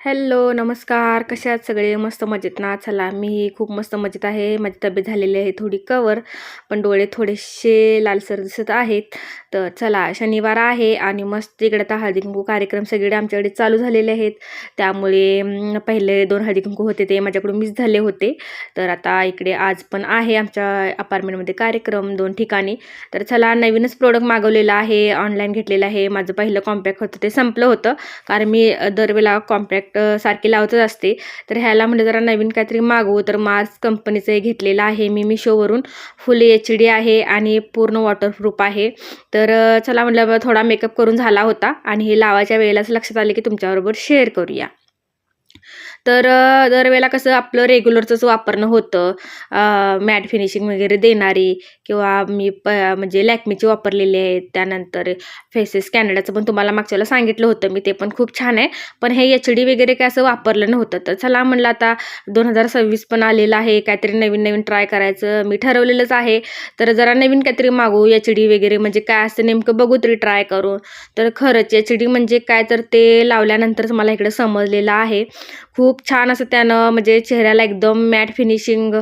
Hello नमस्कार. कशा आहात सगळे? मस्त मजेत ना? चला मी खूप मस्त मजेत आहे. माझी तब्येत झालेली आहे थोडी कवर पण डोळे थोडेसे लालसर दिसत आहेत. तर चला शनिवार आहे आणि मस्त इकडे आता हळदीकुंकू कार्यक्रम सगळे आमच्याकडे चालू झालेले आहेत. त्यामुळे पहिले दोन हळदीकुंकू होते ते माझ्याकडून मिस झाले होते. तर आता इकडे आज पण आहे आमच्या अपार्टमेंटमध्ये कार्यक्रम दोन ठिकाणी. तर चला नवीनच प्रोडक्ट मागवलेलं आहे ऑनलाईन घेतलेलं आहे. माझं पहिलं कॉम्पॅक्ट होतं ते संपलं होतं. कारण मी दरवेळेला कॉम्पॅक्ट सारखी लावतच असते. तर ह्याला म्हणजे जरा नवीन काहीतरी मागवू. तर मार्स कंपनीचं हे घेतलेलं आहे. मी मिशोवरून फुल एच डी आहे आणि पूर्ण वॉटरप्रूफ आहे. तर चला म्हटलं थोडा मेकअप करून झाला होता. आणि हे लावायच्या वेळेलाच लक्षात आले की तुमच्याबरोबर शेअर करूया. तर दरवेळेला कसं आपलं रेग्युलरचंच वापरणं होतं. मॅट फिनिशिंग वगैरे देणारी. किंवा मी प म्हणजे लॅकमीचे वापरलेले आहेत त्यानंतर फेसेस कॅनडाचं पण तुम्हाला मागच्या वेळेला सांगितलं होतं मी ते पण खूप छान आहे. पण हे एच डी वगैरे काय असं वापरलं नव्हतं तर चला म्हणलं आता दोन हजार सव्वीस पण आलेलं आहे काहीतरी नवीन नवीन ट्राय करायचं मी ठरवलेलंच आहे. तर जरा नवीन काहीतरी मागू एच डी वगैरे म्हणजे काय असतं नेमकं बघू तरी ट्राय करून. तर खरंच एच डी म्हणजे काय तर ते लावल्यानंतरच मला इकडे समजलेलं आहे. खूप छान असं त्यानं म्हणजे चेहऱ्याला एकदम मॅट फिनिशिंग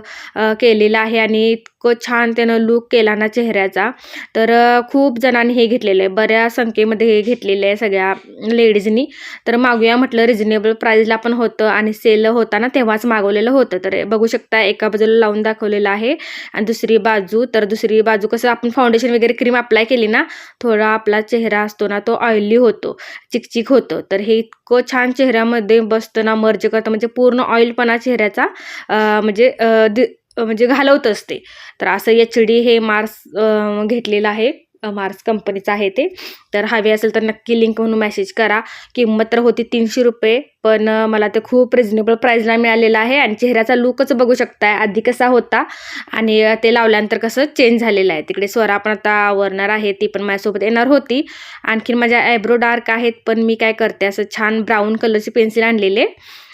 केलेलं आहे आणि इतकं छान त्यानं लू केला ना चेहऱ्याचा. तर खूप जणांनी हे घेतलेलं आहे. बऱ्या संख्येमध्ये हे घेतलेलं आहे सगळ्या लेडीजनी. तर मागूया म्हटलं रिजनेबल प्राईजला पण होतं आणि सेल होता ना तेव्हाच मागवलेलं होतं. तर बघू शकता एका बाजूला लावून दाखवलेलं आहे आणि दुसरी बाजू. तर दुसरी बाजू कसं आपण फाउंडेशन वगैरे क्रीम अप्लाय केली ना थोडा आपला चेहरा असतो ना तो ऑइली होतो चिकचिक होतं. तर हे इतकं छान चेहऱ्यामध्ये बसतं ना मर्ज करतं. म्हणजे पूर्ण ऑइलपणा चेहऱ्याचा म्हणजे दि म्हणजे घालवत असते. तर असं एच डी हे मार्स घेतलेलं आहे. मार्स कंपनीचं आहे ते. तर हवे असेल तर नक्की लिंक म्हणून मेसेज करा. किंमत तर होती तीनशे रुपये पण मला ते खूप रिजनेबल प्राईजला मिळालेलं आहे आणि चेहऱ्याचा लुकच बघू शकताय. आधी कसा होता आणि ते लावल्यानंतर कसं चेंज झालेलं आहे. तिकडे स्वरा पण आता आवरणार आहे. ती पण माझ्यासोबत येणार होती. आणखीन माझ्या आयब्रो डार्क आहेत पण मी काय करते असं छान ब्राऊन कलरची पेन्सिल आणलेले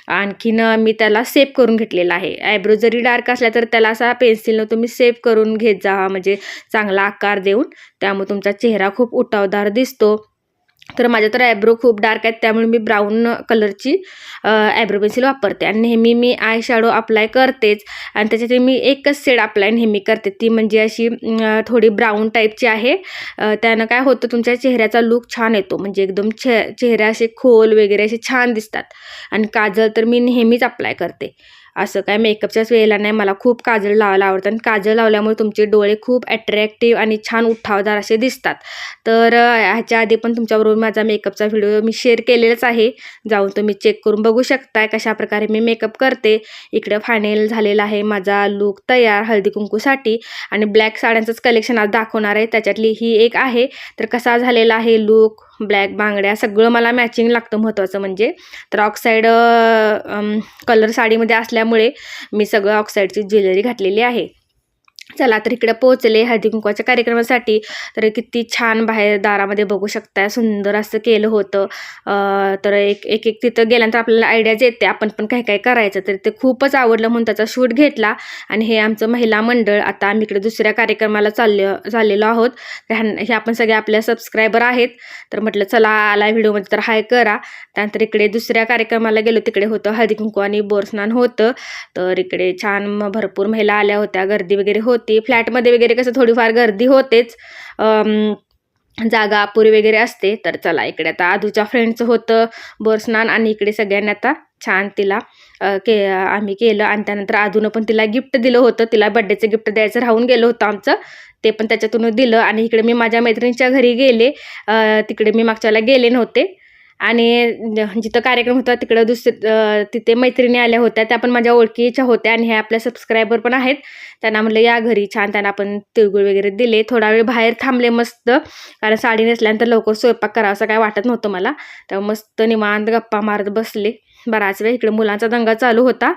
आणखीन मी त्याला सेप करून घेतलेला आहे. आयब्रो जरी डार्क असला तर त्याला असा पेन्सिलनं तुम्ही सेप करून घेत जा. म्हणजे चांगला आकार देऊन त्यामुळे तुमचा चेहरा खूप उठावदार दिसतो. तर माझ्या तर ॲब्रो खूप डार्क आहेत त्यामुळे मी ब्राऊन कलरची ॲब्रो पेन्सिल वापरते. आणि नेहमी मी आय शॅडो अप्लाय करतेच. आणि त्याच्यात मी एकच शेड अप्लाय नेहमी करते. ती म्हणजे अशी थोडी ब्राऊन टाईपची आहे. त्यानं काय होतं तुमच्या चेहऱ्याचा लुक छान येतो. म्हणजे एकदम चेह चेहरे असे खोल वगैरे असे छान दिसतात. आणि काजल तर मी नेहमीच अप्लाय करते. असं काय मेकअपच्याच वेळेला नाही. मला खूप काजळ लावायला आवडतं. आणि काजळ लावल्यामुळे तुमचे डोळे खूप अट्रॅक्टिव्ह आणि छान उठावदार असे दिसतात. तर ह्याच्या आधी पण तुमच्याबरोबर माझा मेकअपचा व्हिडिओ मी शेअर केलेलाच आहे. जाऊन तुम्ही चेक करून बघू शकताय कशाप्रकारे मी मेकअप करते. इकडं फायनल झालेला आहे माझा लुक तयार हळदी कुंकूसाठी आणि ब्लॅक साड्यांचंच कलेक्शन आज दाखवणार आहे. त्याच्यातली ही एक आहे. तर कसा झालेला आहे लुक ब्लॅक बांगड्या सगळं मला मॅचिंग लागतं महत्त्वाचं म्हणजे. तर ऑक्साईड कलर साडीमध्ये असल्यामुळे मी सगळं ऑक्साईडची ज्वेलरी घातलेली आहे. चला तर इकडे पोहोचले हळदीकुंकवाच्या कार्यक्रमासाठी. तर किती छान बाहेर दारामध्ये बघू शकताय सुंदर असं केलं होतं. तर एक एक एक तिथं गेल्यानंतर आपल्याला आयडियाज येते आपण पण काय काय करायचं. तर ते खूपच आवडलं म्हणून त्याचा शूट घेतला. आणि हे आमचं महिला मंडळ आता आम्ही इकडे दुसऱ्या कार्यक्रमाला चालले चाललेलो आहोत. हे आपण सगळे आपल्या सबस्क्रायबर आहेत. तर म्हटलं चला आला व्हिडिओमध्ये तर हाय करा. त्यानंतर इकडे दुसऱ्या कार्यक्रमाला गेलो तिकडे होतं हळदीकुंकू आणि बोरस्नान होतं. तर इकडे छान म- भरपूर महिला आल्या होत्या गर्दी वगैरे होती होती. फ्लॅटमध्ये वगैरे कसं थोडीफार गर्दी होतेच. जागा अपुरी वगैरे असते. तर चला इकडे आता आधूच्या फ्रेंडचं होतं. बोरस्नान आणि इकडे सगळ्यांनी आता छान तिला के आम्ही केलं. आणि त्यानंतर आधूनं पण तिला गिफ्ट दिलं होतं. तिला बड्डेचं गिफ्ट द्यायचं राहून गेलं होतं आमचं. ते पण त्याच्यातून दिलं. आणि इकडे मी माझ्या मैत्रिणीच्या घरी गेले. तिकडे मी मागच्याला गेले नव्हते. आणि ज- जिथं कार्यक्रम होता तिकडं दुसरे तिथे मैत्रिणी आल्या होत्या त्या पण माझ्या ओळखीच्या होत्या आणि ह्या आपल्या सबस्क्रायबर पण आहेत. त्यांना म्हटलं या घरी छान त्यांना आपण तिळगुळ वगैरे दिले. थोडा वेळ बाहेर थांबले मस्त कारण साडी नेसल्यानंतर लवकर स्वयंपाक करावा असं काय वाटत नव्हतं मला. तर मस्त निवांत गप्पा मारत बसले. बराच वेळ इकडे मुलांचा दंगा चालू होता.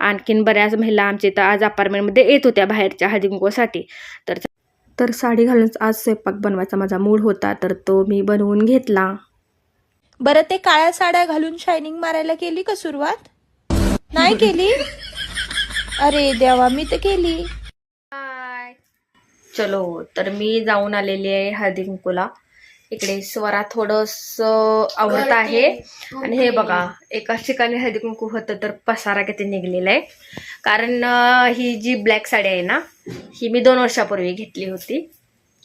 आणखीन बऱ्याच महिला आमच्या इथं आज अपार्टमेंटमध्ये येत होत्या बाहेरच्या हळदी तर तर साडी घालूनच आज स्वयंपाक बनवायचा माझा मूड होता. तर तो मी बनवून घेतला. बरं ते काळ्या साड्या घालून शायनिंग मारायला केली का सुरुवात? नाही केली? अरे देवा मी तर केली. चलो तर मी जाऊन आलेली आहे हळदी कुंकूला. इकडे स्वरा थोडस आवडत आहे. आणि हे बघा एकाच ठिकाणी हळदी कुंकू होतं तर पसारा किती निघलेला आहे. कारण ही जी ब्लॅक साडी आहे ना ही मी दोन वर्षापूर्वी घेतली होती.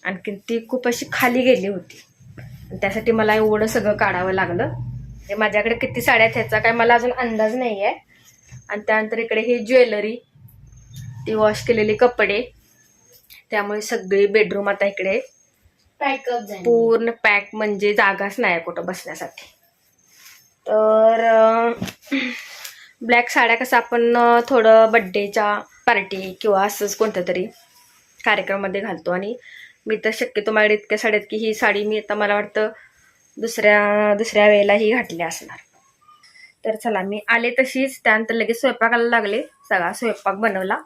आणखी ती खूप अशी खाली गेली होती. त्यासाठी मला एवढं सगळं काढावं लागलं. म्हणजे माझ्याकडे किती साड्या आहेत ह्याचा काय मला अजून अंदाज नाही आहे आणि त्यानंतर इकडे ही ज्वेलरी ती वॉश केलेली कपडे. त्यामुळे सगळी बेडरूम आता इकडे पॅकअप पूर्ण पॅक म्हणजे जागाच नाही आहे कुठं बसण्यासाठी. तर ब्लॅक साड्या कसं आपण थोडं बड्डेच्या पार्टी किंवा असंच कोणत्या तरी कार्यक्रमामध्ये घालतो. आणि मी तर शक्यतो माझ्या इतक्या साड्यात की ही साडी मी आता मला वाटतं दुसऱ्या दुसऱ्या वेळेला ही घातली असणार. तर चला मी आले तशीच. त्यानंतर लगेच स्वयंपाकाला लागले. सगळा स्वयंपाक बनवला.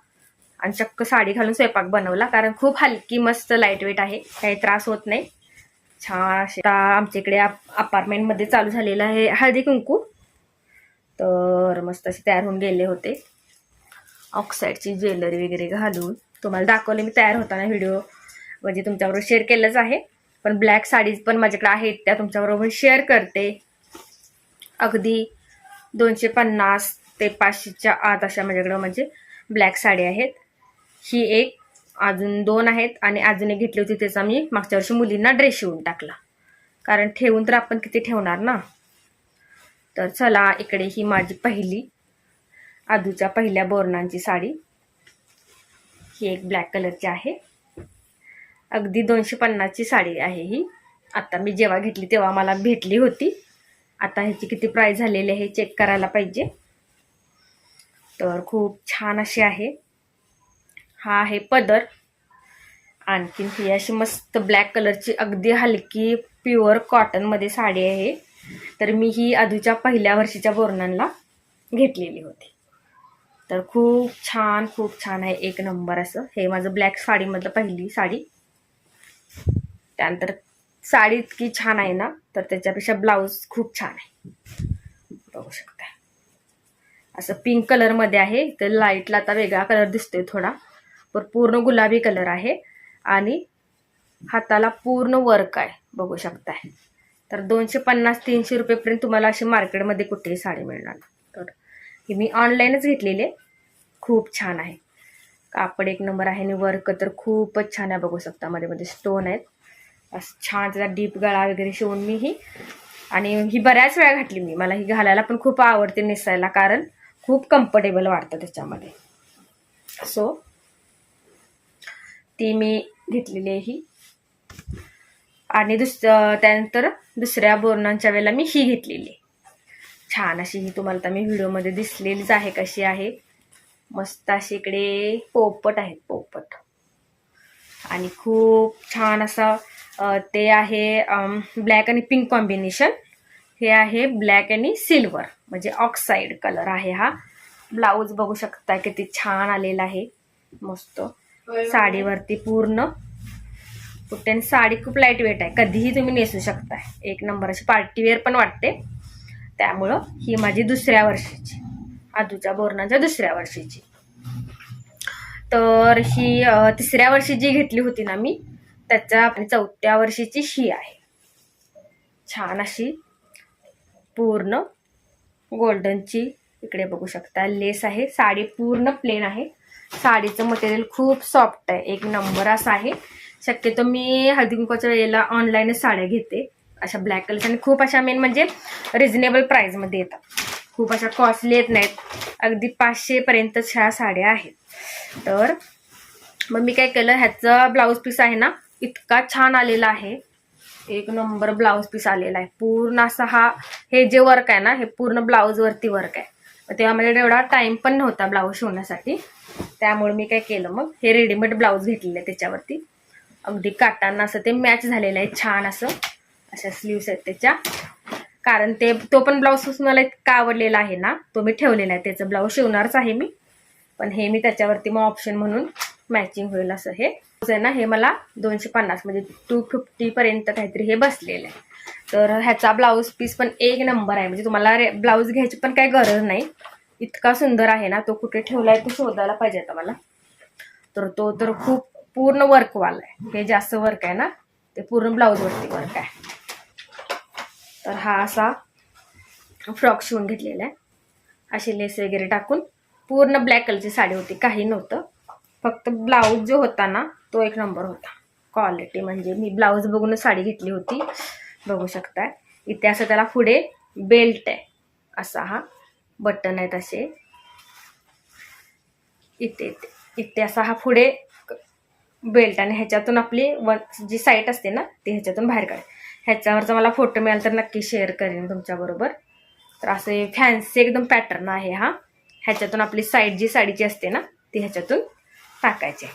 आणि चक्क साडी घालून स्वयंपाक बनवला. कारण खूप हलकी मस्त लाइट वेट आहे. काही त्रास होत नाही. छान असे आता आमच्या इकडे अपार्टमेंटमध्ये चालू झालेलं आहे हळदी कुंकू. तर मस्त असे तयार होऊन गेले होते. ऑक्साईडची ज्वेलरी वगैरे घालून. तुम्हाला दाखवले मी तयार होताना व्हिडिओ म्हणजे तुमच्याबरोबर शेअर केलंच आहे. पण ब्लॅक साडीज पण माझ्याकडे आहेत त्या तुमच्याबरोबर शेअर करते. अगदी दोनशे पन्नास ते पाचशेच्या आत अशा माझ्याकडं म्हणजे ब्लॅक साडी आहेत. ही एक अजून दोन आहेत आणि अजून एक घेतली होती त्याचा मी मागच्या वर्षी मुलींना ड्रेस शिवून टाकला. कारण ठेवून तर आपण किती ठेवणार ना? तर चला इकडे ही माझी पहिली आधूच्या पहिल्या बोरणांची साडी. ही एक ब्लॅक कलरची आहे. अगदी दोनशे पन्नासची साडी आहे ही. आता मी जेव्हा घेतली तेव्हा मला भेटली होती. आता ह्याची किती प्राईस झालेली आहे चेक करायला पाहिजे. तर खूप छान अशी आहे. हा आहे पदर. आणखीन ही अशी मस्त ब्लॅक कलरची अगदी हलकी प्युअर कॉटनमध्ये साडी आहे. तर मी ही आधीच्या पहिल्या वर्षीच्या बोर्नांना घेतलेली होती. तर खूप छान खूप छान आहे एक नंबर असं. हे माझं ब्लॅक साडीमधलं पहिली साडी. त्यानंतर साडी इतकी छान आहे ना तर त्याच्यापेक्षा ब्लाऊज खूप छान आहे. बघू शकता. असं पिंक कलरमध्ये आहे. तर लाईटला आता वेगळा कलर दिसतोय थोडा. पण पूर्ण गुलाबी कलर आहे. आणि हाताला पूर्ण वर्क आहे. बघू शकताय तर दोनशे पन्नास तीनशे रुपयेपर्यंत तुम्हाला अशी मार्केटमध्ये कुठेही साडी मिळणार तर ही मी ऑनलाईनच घेतलेली. आहे खूप छान आहे. कापड एक नंबर आहे आणि वर्क तर खूपच छान आहे बघू शकता. मध्ये मध्ये स्टोन आहेत. असं छान त्याचा डीप गळा वगैरे शिवून मी ही आणि ही बऱ्याच वेळा घातली मी. मला ही घालायला पण खूप आवडते नेसायला कारण खूप कम्फर्टेबल वाटतं त्याच्यामध्ये. सो ती मी घेतलेली आहे ही. आणि दुस त्यानंतर दुसऱ्या बोरणांच्या वेळेला मी ही घेतलेली छान अशी ही तुम्हाला तर मी व्हिडिओमध्ये दिसलेलीच आहे कशी आहे. मस्त अशी इकडे पोपट आहेत पोपट. आणि खूप छान असा ते आहे ब्लॅक आणि पिंक कॉम्बिनेशन हे आहे ब्लॅक आणि सिल्वर म्हणजे ऑक्साईड कलर आहे हा. ब्लाऊज बघू शकता किती छान आलेला आहे. मस्त. साडीवरती पूर्ण. कुठे साडी खूप लाइट वेट आहे. कधीही तुम्ही नेसू शकताय. एक नंबर अशी पार्टीवेअर पण वाटते. त्यामुळं ही माझी दुसऱ्या वर्षाची. आदूच्या बोरणाच्या दुसऱ्या वर्षीची. तर ही तिसऱ्या वर्षी जी घेतली होती ना मी त्याच्या आपली चौथ्या वर्षीची ही आहे. छान अशी पूर्ण गोल्डनची इकडे बघू शकता लेस आहे. साडी पूर्ण प्लेन आहे. साडीचं मटेरियल खूप सॉफ्ट आहे. एक नंबर असं आहे. शक्यतो मी हळदीकुंकवाच्या वेळेला ऑनलाईनच साड्या घेते. अशा ब्लॅक कलरच्या आणि खूप अशा मेन म्हणजे रिझनेबल प्राईजमध्ये येतात. खूप अशा कॉस्टली येत नाहीत. अगदी पाचशेपर्यंतच ह्या साड्या आहेत. तर मग मी काय केलं ह्याचा ब्लाऊज पीस आहे ना इतका छान आलेला आहे. एक नंबर ब्लाऊज पीस आलेला आहे. पूर्ण असा हा हे जे वर्क आहे ना हे पूर्ण ब्लाऊजवरती वर्क आहे. तेव्हा माझ्याकडे एवढा टाईम पण नव्हता ब्लाऊज शिवण्यासाठी. त्यामुळे मी काय केलं मग हे रेडीमेड ब्लाऊज घेतलेले आहे त्याच्यावरती. अगदी काटांना असं ते मॅच झालेलं आहे छान असं. अशा स्लीव्स आहेत त्याच्या. कारण ते तो पण ब्लाऊज मला इतका आवडलेला आहे ना तो मी ठेवलेला आहे. त्याचं ब्लाऊज शिवणारच आहे मी. पण हे मी त्याच्यावरती मग ऑप्शन म्हणून मॅचिंग होईल असं हे. आहे ना हे मला दोनशे पन्नास म्हणजे टू फिफ्टीपर्यंत काहीतरी हे बसलेलं आहे. तर ह्याचा ब्लाऊज पीस पण एक नंबर आहे. म्हणजे तुम्हाला रे ब्लाऊज घ्यायची पण काही गरज नाही. इतका सुंदर आहे ना तो कुठे ठेवला आहे तो शोधायला पाहिजे आता मला. तर तो तर खूप पूर्ण वर्कवाला आहे. हे जास्त वर्क आहे ना ते पूर्ण ब्लाऊजवरती वर्क आहे. तर हा असा फ्रॉक शिवून घेतलेला आहे. अशी लेस वगैरे टाकून. पूर्ण ब्लॅक कलरची साडी होती काही नव्हतं. फक्त ब्लाऊज जो होता ना तो एक नंबर होता. क्वालिटी म्हणजे मी ब्लाऊज बघूनच साडी घेतली होती. बघू शकताय. इथे असं त्याला पुढे बेल्ट आहे. असा हा बटन आहेत असे. इथे इथे. इथे असा हा पुढे बेल्ट आणि ह्याच्यातून आपली वन जी साईट असते ना ती ह्याच्यातून बाहेर काढ ह्याच्यावरचा मला फोटो मिळाला तर नक्की शेअर करेन तुमच्याबरोबर. तर असे फॅन्सी एकदम पॅटर्न आहे हा. ह्याच्यातून आपली साईड जी साडीची असते ना ती ह्याच्यातून टाकायची.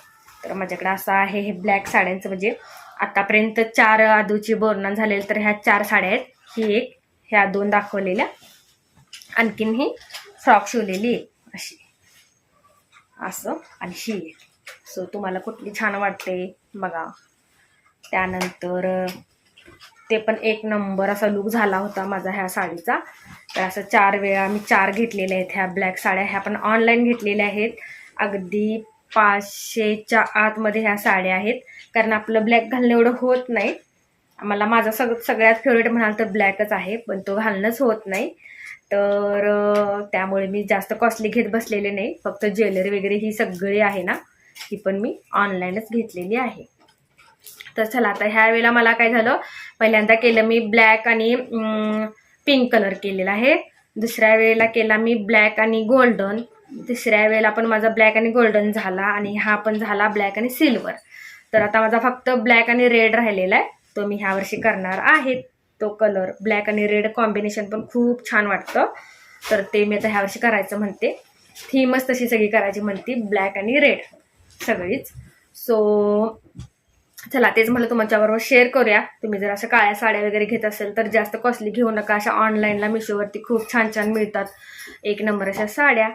तर माझ्याकडे असं आहे हे ब्लॅक साड्यांचं म्हणजे आतापर्यंत चार आदूची बोर्णन झालेली तर ह्या चार साड्या आहेत. ही एक ह्या दोन दाखवलेल्या. आणखीन ही फ्रॉक शिवलेली आहे अशी. असं आणि ही सो तुम्हाला कुठली छान वाटते बघा. त्यानंतर ते पण एक नंबर असा लुक झाला होता माझा ह्या साडीचा. तर असं चार वेळा मी चार घेतलेल्या आहेत ह्या ब्लॅक साड्या. ह्या पण ऑनलाईन घेतलेल्या आहेत. अगदी पाचशेच्या आतमध्ये ह्या साड्या आहेत. कारण आपलं ब्लॅक घालणं एवढं होत नाही. मला माझा सग सगळ्यात फेवरेट म्हणाल तर ब्लॅकच आहे पण तो घालणंच होत नाही. तर त्यामुळे मी जास्त कॉस्टली घेत बसलेले नाही. फक्त ज्वेलरी वगैरे ही सगळी आहे ना ही पण मी ऑनलाईनच घेतलेली आहे. तर चला आता ह्या वेळेला मला काय झालं? पहिल्यांदा केलं मी ब्लॅक आणि पिंक कलर केलेला आहे. दुसऱ्या वेळेला केला मी ब्लॅक आणि गोल्डन तिसऱ्या वेळेला पण माझा ब्लॅक आणि गोल्डन झाला आणि हा पण झाला ब्लॅक आणि सिल्वर तर आता माझा फक्त ब्लॅक आणि रेड राहिलेला आहे. तो मी ह्यावर्षी करणार आहे. तो कलर ब्लॅक आणि रेड कॉम्बिनेशन पण खूप छान वाटतं. तर ते मी आता ह्यावर्षी करायचं म्हणते. थीमच तशी सगळी करायची म्हणते ब्लॅक आणि रेड सगळीच. सो चला तेच म्हटलं तुमच्याबरोबर शेअर करूया. तुम्ही जर अशा काळ्या साड्या वगैरे घेत असेल तर जास्त कॉस्टली घेऊ नका. अशा ऑनलाईनला मिशोवरती खूप छान छान मिळतात. एक नंबर अशा साड्या.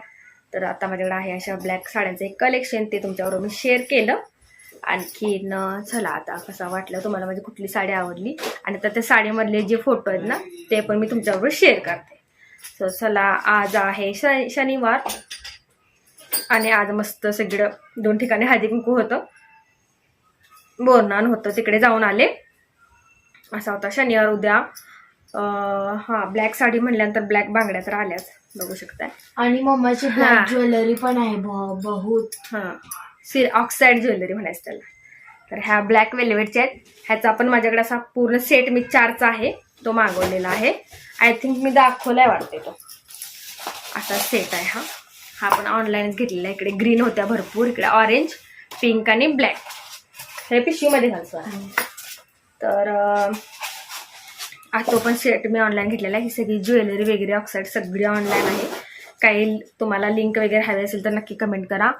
तर आता माझ्याकडे आहे अशा ब्लॅक साड्यांचं एक कलेक्शन ते तुमच्याबरोबर मी शेअर केलं. आणखीन चला आता कसं वाटलं तुम्हाला माझी कुठली साडी आवडली? आणि आता त्या साडीमधले जे फोटो आहेत ना ते पण मी तुमच्याबरोबर शेअर करते. सो चला आज आहे श शनिवार. आणि आज मस्त सगळं दोन ठिकाणी हळदी कुंकू होतं. बोरनान होतं तिकडे जाऊन आले. असा होता शनिवार उद्या. हा ब्लॅक साडी म्हणल्यानंतर ब्लॅक बांगड्या तर आल्याच बघू शकताय. आणि मम्माची हा. ब्लॅक ज्वेलरी पण आहे बहुत. हां. सी ऑक्साईड ज्वेलरी म्हणायचं त्याला. तर ह्या ब्लॅक वेल्वेटच्या आहेत. ह्याचा पण माझ्याकडे असा पूर्ण सेट मी चारचा आहे तो मागवलेला आहे. आय थिंक मी दाखवलाय वाटते तो. असा सेट आहे हा. हा पण ऑनलाईनच घेतलेला आहे. इकडे ग्रीन होत्या भरपूर इकडे ऑरेंज पिंक आणि ब्लॅक हे पिशवीमध्ये घालतो तर अं, हा तो पण सेट मी ऑनलाईन घेतलेला आहे. ही सगळी ज्वेलरी वगैरे ऑक्साईड सगळी ऑनलाईन आहे. काही तुम्हाला लिंक वगैरे हवी असेल तर नक्की कमेंट करा.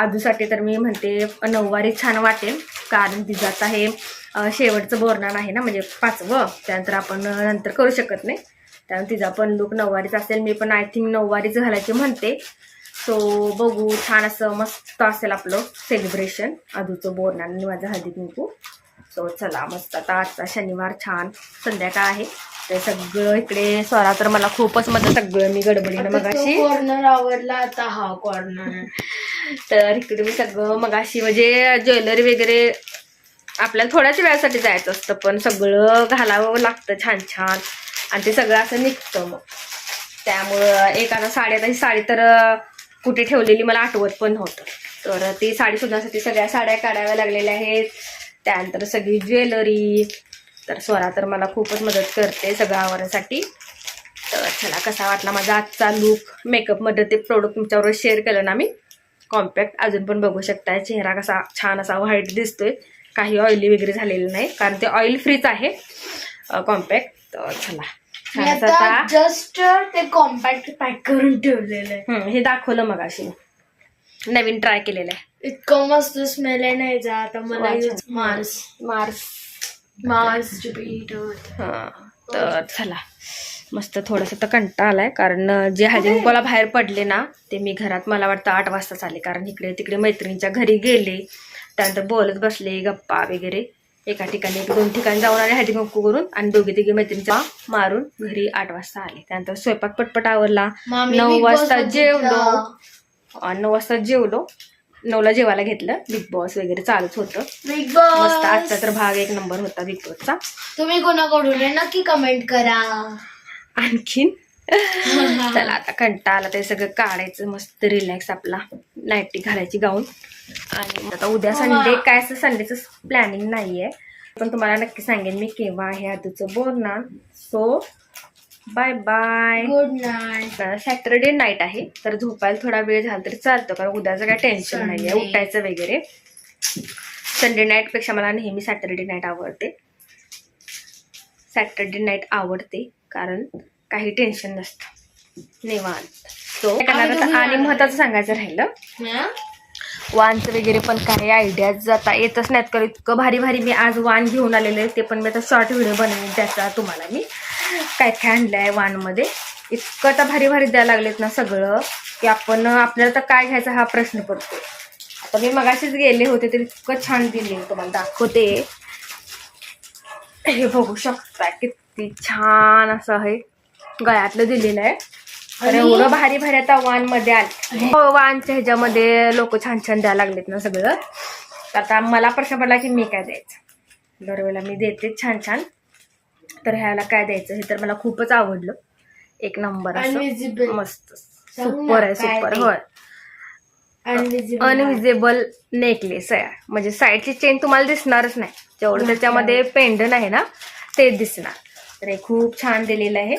आजूसाठी तर मी म्हणते नऊवारी छान वाटेल कारण तिचं आता हे शेवटचं बोरणार आहे ना म्हणजे पाचवं त्यानंतर आपण नंतर करू शकत नाही. त्यामुळे तिचा पण लुक नऊवारीच असेल. मी पण आय थिंक नऊवारीच घालायची म्हणते. सो बघू छान असं मस्त असेल आपलं सेलिब्रेशन आधूचं बोरणार आणि माझं हळदी कुंकू सो चला मस्त. आता आजचा शनिवार छान. संध्याकाळ आहे. ते सगळं इकडे स्वरा तर मला खूपच मदत सगळं मी गडबडीनं मगाशी कॉर्नर आवडला आता हा कॉर्नर तर इकडे मी सगळं मगाशी म्हणजे ज्वेलरी वगैरे आपल्याला थोड्याच वेळासाठी जायचं असतं पण सगळं घालावं लागतं छान छान. आणि ते सगळं असं निघतं मग. त्यामुळं एखादा साडी आता ही साडी तर कुठे ठेवलेली मला आठवत पण नव्हतं. तर ती साडी शोधण्यासाठी सगळ्या साड्या काढाव्या लागलेल्या आहेत. त्यानंतर सगळी ज्वेलरी. तर स्वरा तर मला खूपच मदत करते सगळं आवरण्यासाठी तर चला कसा वाटला माझा आजचा लुक मेकअपमध्ये ते प्रोडक्ट तुमच्याबरोबर शेअर केलं ना मी. कॉम्पॅक्ट अजून पण बघू शकताय. चेहरा कसा छान असा व्हाईट दिसतोय. काही ऑइली वगैरे झालेलं नाही. कारण ते ऑइल फ्रीच आहे. कॉम्पॅक्ट तर चला. मी छान असं आता आता जस्ट ते कॉम्पॅक्ट पॅक करून ठेवलेलं आहे. हम्म, हे दाखवलं मग अशी नवीन ट्राय केलेलं आहे. इतकं मस्त स्मेल आहे नाही जा आता मला use-. मार्स मार्स मार्स हां तर चला. मस्त थोडंसं तर कंटाळा आलाय कारण जे हळदी कुंकवाला बाहेर पडले ना ते मी घरात मला वाटतं आठ वाजताच आले कारण इकडे तिकडे मैत्रिणीच्या घरी गेले. त्यानंतर बोलत बसले गप्पा वगैरे. एका ठिकाणी एक दोन ठिकाणी जाऊन आले हळदी कुंकू करून आणि दोघी तिघी मैत्रिणीच्या मारून घरी आठ वाजता आले. त्यानंतर स्वयंपाक पटपट आवरला. नऊ वाजता. जेवलो. नऊ वाजता जेवलो. नऊला जेवायला घेतलं. बिग बॉस वगैरे चालूच होतं. बिग मस्त आजचा बॉस तर भाग एक नंबर होता बिग बॉसचा. तुम्ही कोणाकडून नक्की कमेंट करा. आणखीन? चला आता कंटाळा आला ते सगळं काढायचं. मस्त रिलॅक्स आपला. नाईटी घालायची गाऊन. आणि आता उद्या संडे काय असं संडेचं प्लॅनिंग नाहीये. पण तुम्हाला नक्की सांगेन मी केव्हा आहे आधूचं. बोलणार so bye bye good night Saturday night आहे. तर झोपायला थोडा वेळ झाला तरी चालतं. कारण उद्याचं काय टेन्शन नाही आहे. उठायचं वगैरे. संडे नाईटपेक्षा मला नेहमी सॅटरडे नाईट आवडते. सॅटरडे नाईट आवडते. कारण काही टेन्शन नसतं. निवांत. सो आणि महत्वाचं सांगायचं राहिलं. वानचं वगैरे पण काही आयडियाज जाता येतच नाहीत. कारण इतकं भारी भारी मी आज वान घेऊन आलेले ते पण मी आता शॉर्ट व्हिडिओ बनवेन त्याचा तुम्हाला मी. काय काय आणलं आहे वानमध्ये इतकं आता भारी भारी द्यायला लागलेत ना सगळं. की आपण आपल्याला तर काय घ्यायचा हा प्रश्न पडतो. आता मी मगाशीच गेले होते तर इतकं छान दिले तुम्हाला. दाखवते. हे बघू शकता किती छान असं आहे. गळ्यातलं दिलेलं आहे. एवढं भारी भारी आता वानमध्ये आले. हो, वानच्या ह्याच्यामध्ये लोक छान छान द्यायला लागलेत ना सगळं. तर आता मला प्रश्न पडला की मी काय द्यायचं? दरवेळेला मी देते छान छान. तर ह्याला काय द्यायचं? हे तर मला खूपच आवडलं. एक नंबर असं. मस्त. सुपर आहे सुपर? होय. अनविजिबल अनविजेबल नेकलेस आहे. म्हणजे साईडची चेन तुम्हाला दिसणारच नाही. जेवढं त्याच्यामध्ये पेंडन आहे ना ते दिसणार. तर हे खूप छान दिलेलं आहे.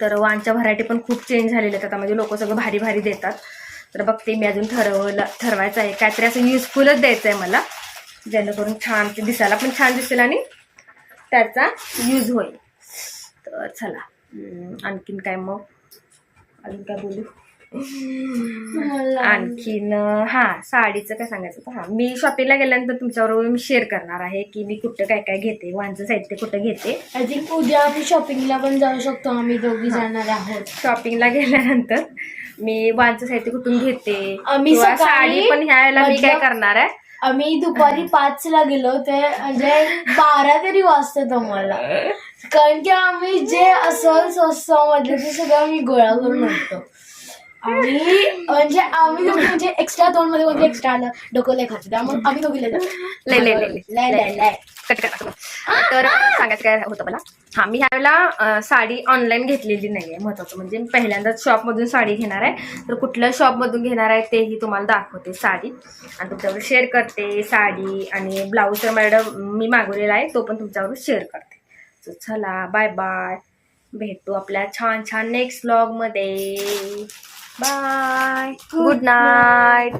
तर वानच्या व्हरायटी पण खूप चेंज झालेल्या आहेत आता. म्हणजे लोक सगळं भारी भारी देतात. तर बघते मी अजून ठरवलं ठरवायचं आहे. काहीतरी असं युजफुलच द्यायचं आहे मला. जेणेकरून छान ते दिसायला पण छान दिसेल आणि त्याचा यूज होईल. तर चला आणखीन काय मग? अजून काय बोलू? आणखीन हा साडीचं काय सांगायचं होतं? हा मी शॉपिंगला गेल्यानंतर तुमच्याबरोबर मी शेअर करणार आहे की मी कुठं काय काय घेते वांचं साहित्य कुठं घेते. आय थिंक उद्या आम्ही शॉपिंगला पण जाऊ शकतो आम्ही दोघी जाणार आहोत. शॉपिंगला गेल्यानंतर मी वांचं साहित्य कुठून घेते? आम्ही किंवा सकाळी साडी पण ह्याला मी काय मतलब- करणार आहे? आम्ही दुपारी पाच ला गेलो ते म्हणजे बारा तरी वाजतात आम्हाला कारण की आम्ही जे असं स्वस्त मधलं ते सगळं आम्ही गोळा करून आणतो. आणि म्हणजे आम्ही दोघी म्हणजे एक्स्ट्रा दोन मध्ये कोणते एक्स्ट्रा आलं. डोकं लय खाते त्यामुळे आम्ही दोघी लय लय, लय, लय, लय. लय लय लय. कट करा तुम्ही. तर सांगायचं काय होतं मला हा मी ह्यावेळेला अं, साडी ऑनलाईन घेतलेली नाही आहे महत्वाचं म्हणजे मी पहिल्यांदाच शॉपमधून साडी घेणार आहे. तर कुठल्या शॉपमधून घेणार आहे तेही तुम्हाला दाखवते साडी. आणि तुमच्यावर शेअर करते साडी आणि ब्लाऊज तर मॅडम मी मागवलेला आहे. तो पण तुमच्यावर शेअर करते. चला बाय बाय भेटू आपल्या छान छान नेक्स्टमध्ये. Bye good night